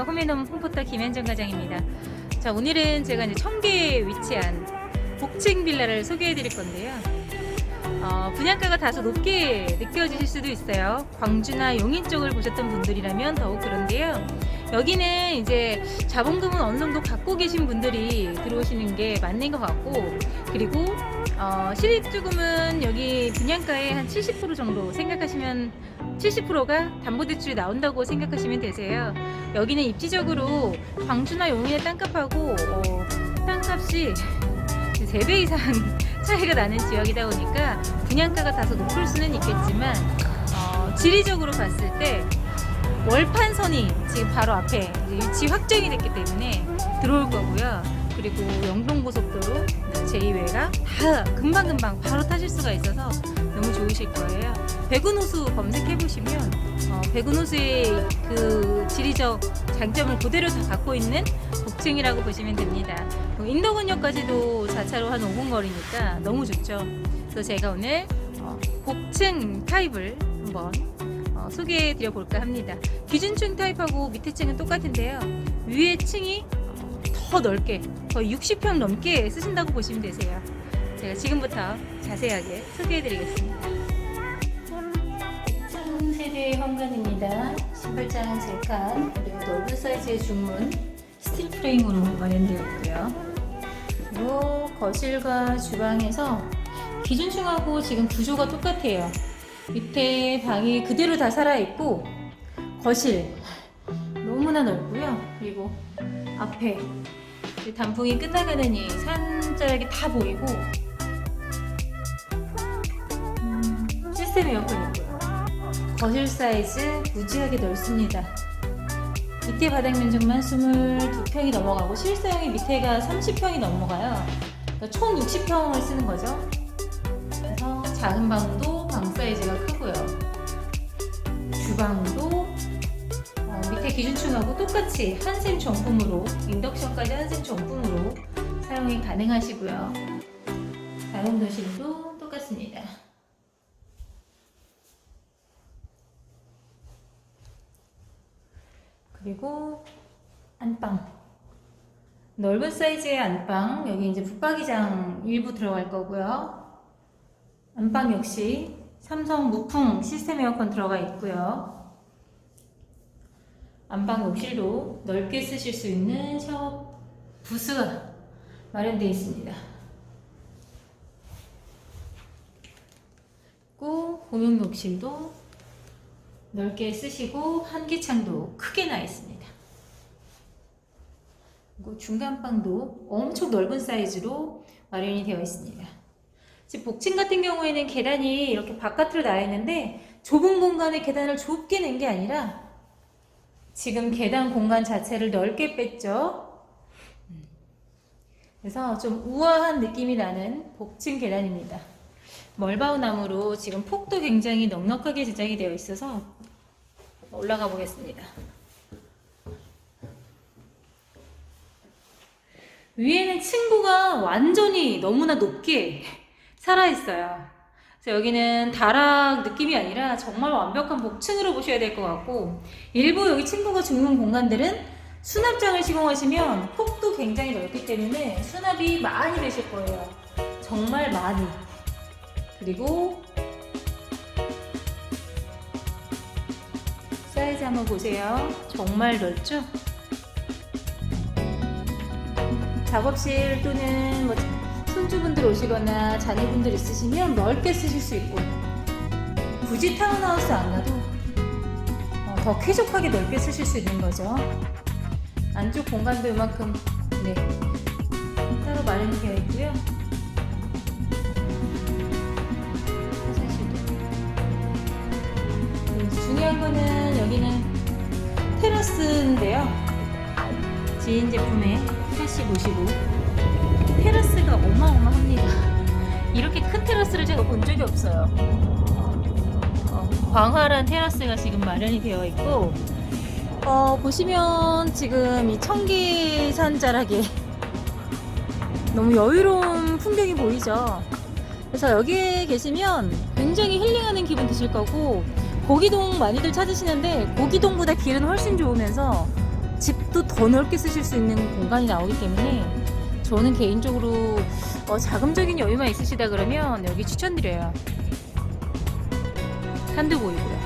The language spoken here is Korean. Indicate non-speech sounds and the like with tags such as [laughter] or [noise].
네, 안녕하세요. 호메놈 홈포터 김현정 과장입니다. 자, 오늘은 제가 이제 청계에 위치한 복층 빌라를 소개해 드릴 건데요. 어, 분양가가 다소 높게 느껴지실 수도 있어요. 광주나 용인 쪽을 보셨던 분들이라면 더욱 그런데요. 여기는 이제 자본금은 어느 정도 갖고 계신 분들이 들어오시는 게 맞는 것 같고, 그리고 어, 실입주금은 여기 분양가의 한 70% 정도 생각하시면 70%가 담보대출이 나온다고 생각하시면 되세요. 여기는 입지적으로 광주나 용인의 땅값하고 어, 땅값이 3배 이상 [laughs] 차이가 나는 지역이다 보니까 분양가가 다소 높을 수는 있겠지만 어, 지리적으로 봤을 때 월판선이 지금 바로 앞에 위치 확정이 됐기 때문에 들어올 거고요. 그리고 영동고속도로 제2외가 다 금방금방 바로 타실 수가 있어서 너무 좋으실 거예요. 백운호수 검색해 보시면 어, 백운호수의 그 지리적 장점을 그대로 다 갖고 있는 복층이라고 보시면 됩니다. 어, 인도군역까지도 자차로 한 5분 거리니까 너무 좋죠. 그래서 제가 오늘 어, 복층 타입을 한번 어, 소개해 드려 볼까 합니다. 기준층 타입하고 밑에 층은 똑같은데요. 위에 층이 더 넓게 거의 60평 넘게 쓰신다고 보시면 되세요. 제가 지금부터 자세하게 소개해 드리겠습니다. 세대 현관입니다. 신발장 3칸, 그리고 넓은 사이즈의 중문, 스틸 프레임으로 마련되어 있고요. 그리고 거실과 주방에서 기준층하고 지금 구조가 똑같아요. 밑에 방이 그대로 다 살아있고, 거실 너무나 넓고요. 그리고 앞에 이 단풍이 끝나가는 이 산자락이 다 보이고, 음, 시스템 에어컨 있고요. 거실 사이즈 무지하게 넓습니다. 밑에 바닥 면적만 22평이 넘어가고 실사용이 밑에가 30평이 넘어가요. 그러니까 총 60평을 쓰는 거죠. 그래서 작은 방도 방 사이즈가 크고요. 주방도 어, 밑에 기준층하고 똑같이 한샘 정품으로 인덕션까지 한샘 정품으로 사용이 가능하시고요. 다용도실도 똑같습니다. 그리고 안방 넓은 사이즈의 안방 여기 이제 붙박이장 일부 들어갈 거고요 안방 역시 삼성 무풍 시스템 에어컨 들어가 있고요 안방 욕실도 넓게 쓰실 수 있는 샤워 부스가 마련되어 있습니다 그리고 공용 욕실도 넓게 쓰시고 한기창도 크게 나 있습니다. 그리고 중간방도 엄청 넓은 사이즈로 마련이 되어 있습니다. 지금 복층 같은 경우에는 계단이 이렇게 바깥으로 나 있는데 좁은 공간에 계단을 좁게 낸 게 아니라 지금 계단 공간 자체를 넓게 뺐죠. 음. 그래서 좀 우아한 느낌이 나는 복층 계단입니다. 멀바우 나무로 지금 폭도 굉장히 넉넉하게 제작이 되어 있어서 올라가 보겠습니다. 위에는 층고가 완전히 너무나 높게 살아있어요. 그래서 여기는 다락 느낌이 아니라 정말 완벽한 복층으로 보셔야 될 것 같고 일부 여기 층고가 죽는 공간들은 수납장을 시공하시면 폭도 굉장히 넓기 때문에 수납이 많이 되실 거예요. 정말 많이. 그리고 사이즈 한번 보세요. 정말 넓죠? 작업실 또는 뭐 손주분들 오시거나 자녀분들 있으시면 넓게 쓰실 수 있고 굳이 타운하우스 안 가도 어, 더 쾌적하게 넓게 쓰실 수 있는 거죠. 안쪽 공간도 이만큼 네, 따로 마련이 되어 있고요. 네, 중요한 거는 여기는 테라스인데요. 지인 제품의 85시고 테라스가 어마어마합니다. 이렇게 큰 테라스를 제가 본 적이 없어요. 어, 광활한 테라스가 지금 마련이 되어 있고 어, 보시면 지금 이 청기산 자락에 [laughs] 너무 여유로운 풍경이 보이죠. 그래서 여기에 계시면 굉장히 힐링하는 기분 드실 거고 고기동 많이들 찾으시는데 고기동보다 길은 훨씬 좋으면서 집도 더 넓게 쓰실 수 있는 공간이 나오기 때문에 저는 개인적으로 어, 자금적인 여유만 있으시다 그러면 여기 추천드려요. 산도 보이고요.